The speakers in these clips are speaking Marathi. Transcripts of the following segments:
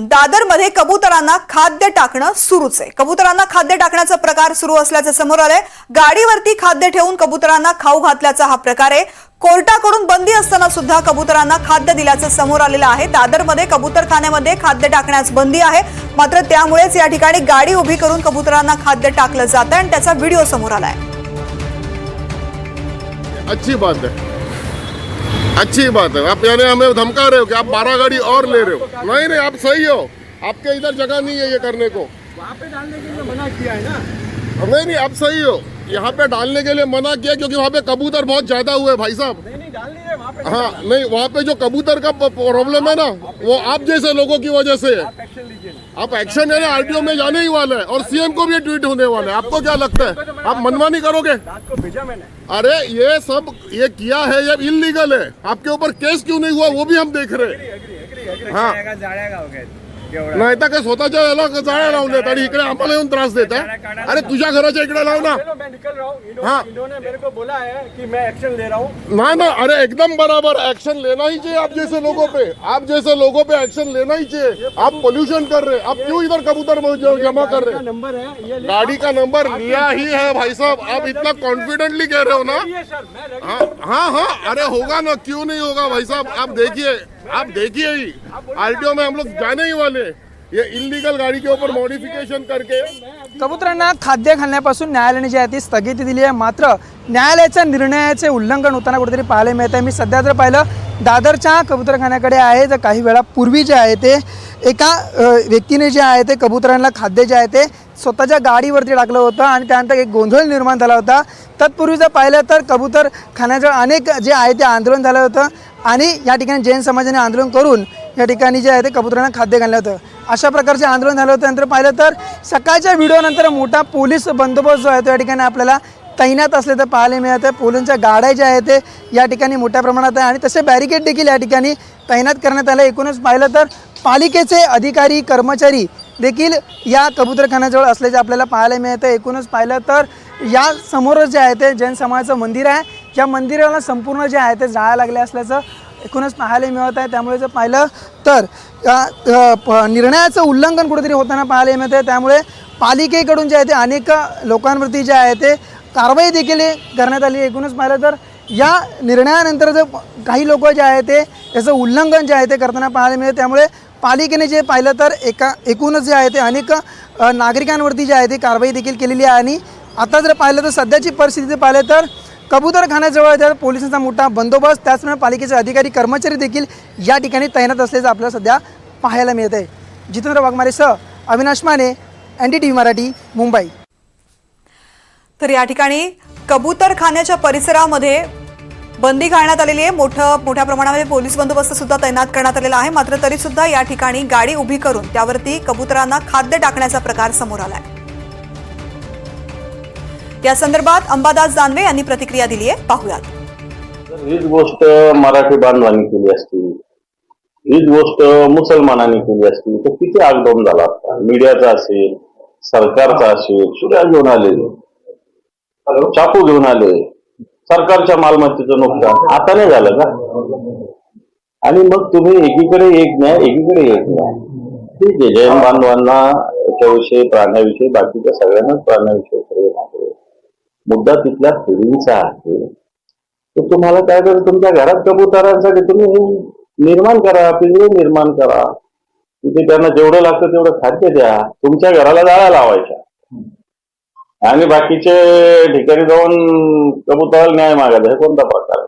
दादरमध्ये कबुतरांना खाद्य टाकणं सुरूच आहे. कबुतरांना खाद्य टाकण्याचा प्रकार सुरू असल्याचं समोर आलंय. गाडीवरती खाद्य ठेवून कबुतरांना खाऊ घातल्याचा हा प्रकार आहे. कोर्टाकडून बंदी असताना सुद्धा कबुतरांना खाद्य दिल्याचं समोर आलेलं आहे. दादरमध्ये कबुतरखान्यामध्ये खाद्य टाकण्यास बंदी आहे. मात्र त्यामुळेच या ठिकाणी गाडी उभी करून कबुतरांना खाद्य टाकलं जातं आणि त्याचा व्हिडिओ समोर आलाय. अच्छी बात है. अच्छी बात है। आप यानी हमें धमका रहे हो कि आप बारह गाड़ी और ले रहे हो। नहीं नहीं आप सही हो। आपके इधर जगह नहीं है ये करने को। वहाँ पे डालने के लिए मना किया है ना? नहीं नहीं आप सही हो। यहाँ पे डालने के लिए मना किया क्योंकि वहाँ पे कबूतर बहुत ज़्यादा हुए भाई साहब। हाँ नहीं वहाँ पे जो कबूतर का प्रॉब्लम है ना वो आप जैसे लोगों की वजह से है। एक्शन लीजिए आप एक्शन लेने आरटीओ में जाने ही वाला है और सीएम को भी ट्वीट होने वाला है। आपको क्या लगता है? आप मनमानी करोगे? भेजा मैंने अरे ये सब ये किया है ये इलीगल है। आपके ऊपर केस क्यों नहीं हुआ वो भी हम देख रहे हैं। हा. नाही तर काय स्वतःच्या याला जाळ्या लावून देत आणि इकडे आम्हाला येऊन त्रास देत आहे अरे तुझ्या घराच्या इकडे लाव ना. हूँ. इन्हों- हाँ. इन्होंने मेरे को बोला है कि मैं एक्शन ले रहा हूँ। ना ना अरे एकदम बराबर एक्शन लेना ही चाहिए आप जैसे लोगों पे. आप जैसे लोगों पे एक्शन लेना ही चाहिए. आप पोल्यूशन कर रहे हैं आप क्यों इधर कबूतर जमा कर रहे? नंबर है गाड़ी का नंबर लिया ही है भाई साहब आप इतना कॉन्फिडेंटली कह रहे हो ना? हाँ हाँ हाँ अरे होगा ना क्यों नहीं होगा भाई साहब? आप देखिए आप देखिए ही आरटीओ में हम लोग जाने ही वाले ये इलीगल गाड़ी के ऊपर मॉडिफिकेशन करके। कबुतरांना खाद्य घालण्यापासून न्यायालयाने जी आहे ती स्थगिती दिली आहे. मात्र न्यायालयाच्या निर्णयाचे उल्लंघन होताना कुठेतरी पाहायला मिळत आहे मी सध्या जर पाहिलं दादरच्या कबुतरखान्याकडे आहे. तर काही वेळापूर्वी जे आहे ते एका व्यक्तीने जे आहे ते कबुतरांना खाद्य जे आहे ते स्वतःच्या गाडीवरती टाकलं होतं आणि त्यानंतर एक गोंधळ निर्माण झाला होता. तत्पूर्वी जर पाहिलं तर कबूतर खाण्याचं अनेक जे आहे ते आंदोलन झालं होतं आणि या ठिकाणी जैन समाजाने आंदोलन करून या ठिकाणी जे आहे ते कबुतरांना खाद्य घाललं होतं. अशा प्रकारचे आंदोलन झालं होतं. नंतर पाहिलं तर सकाळच्या व्हिडिओनंतर मोठा पोलीस बंदोबस्त जो आहे तो या ठिकाणी आपल्याला तैनात असले तर पाहायला मिळत. आहे पोलिसांच्या गाड्या ज्या आहेत ते या ठिकाणी मोठ्या प्रमाणात आहे. आणि तसे बॅरिकेड देखील या ठिकाणी तैनात करण्यात आले. एकूणच पाहिलं तर पालिकेचे अधिकारी कर्मचारी देखील या कबूतरखान्याजवळ असल्याचे आपल्याला पाहायला मिळतं. एकूणच पाहिलं तर या समोरच जे आहे ते जैन समाजाचं मंदिर आहे. या मंदिराला संपूर्ण जे आहे ते जाळ्या लागले असल्याचं एकूणच पाहायला मिळत आहे. त्यामुळे जर पाहिलं तर प- निर्णयाचं उल्लंघन कुठेतरी होताना पाहायला मिळतं आहे त्यामुळे पालिकेकडून जे आहे ते अनेक लोकांवरती जे आहे ते कारवाई देखील करण्यात आली. एकूणच पाहिलं तर या निर्णयानंतर जर काही लोक जे आहे ते याचं उल्लंघन जे आहे ते करताना पाहायला मिळतं त्यामुळे पालिकेने जे पाहिलं तर एका एकूणच जे आहे ते अनेक नागरिकांवरती जे आहे ते कारवाई देखील केलेली आहे. आणि आता जर पाहिलं तर सध्याची परिस्थिती पाहिलं तर कबूतरखान्याजवळ त्या पोलिसांचा मोठा बंदोबस्त त्याचप्रमाणे पालिकेचे अधिकारी कर्मचारी देखील या ठिकाणी तैनात असल्याचं आपल्याला सध्या पाहायला मिळत आहे जितेंद्र वाघमारे सह Avinash Mane N D T V Marathi Mumbai. तर या ठिकाणी कबूतरखान्याच्या परिसरामध्ये बंदी घालण्यात आलेली आहे. मोठं मोठ्या प्रमाणामध्ये पोलीस बंदोबस्त सुद्धा तैनात करण्यात आलेला आहे. मात्र तरी सुद्धा या ठिकाणी गाडी उभी करून त्यावरती कबुतरांना खाद्य टाकण्याचा प्रकार समोर आलाय. या संदर्भात अंबादास दानवे यांनी प्रतिक्रिया दिली आहे. पाहुयात. हीच गोष्ट मराठी बांधवांनी केली असती. हीच गोष्ट मुसलमानांनी केली असती. तर किती आगडोम झाला असता मीडियाचा असेल सरकारचा असेल सुद्धा घेऊन आले चाकू घेऊन आले. सरकारच्या मालमत्तेचं नुकसान. आता नाही झालं का? आणि मग तुम्ही एकीकडे एक न्याय एकीकडे एक नाही ठीक आहे जैन बांधवांना याच्याविषयी प्राण्याविषयी बाकीच्या सगळ्यांनाच प्राण्याविषयी प्रेम आहे. मुद्दा तिथल्या पिढीचा आहे. तर तुम्हाला काय करू तुमच्या घरात कबुतरांसाठी तुम्ही निर्माण करा पिंजरे निर्माण करा. तिथे त्यांना जेवढं लागतं तेवढं खाद्य द्या. तुमच्या घराला जाळ्या लावायच्या. आणि बाकीचे ठिकाणी जाऊन कबुतराला न्याय मागायचा हे कोणता प्रकार आहे?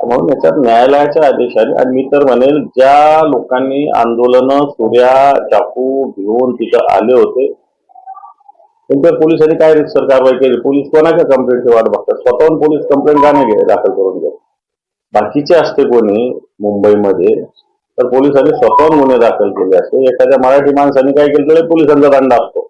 म्हणून याच्यात न्यायालयाच्या आदेशाने आणि मी तर म्हणेल ज्या लोकांनी आंदोलन सूर्या चाकू घेऊन तिथं आले होते त्यांच्या पोलिसांनी काय रितसर कारवाई केली? पोलीस कोणाच्या कंप्लेंटची वाट बघतात? स्वतःहून पोलीस कंप्लेंट का नाही घे दाखल करून घ्या बाकीचे असते कोणी मुंबईमध्ये तर पोलिसांनी स्वतःहून गुन्हे दाखल केले असते. एखाद्या मराठी माणसाने काय केलं तर पोलिसांचा दंड असतो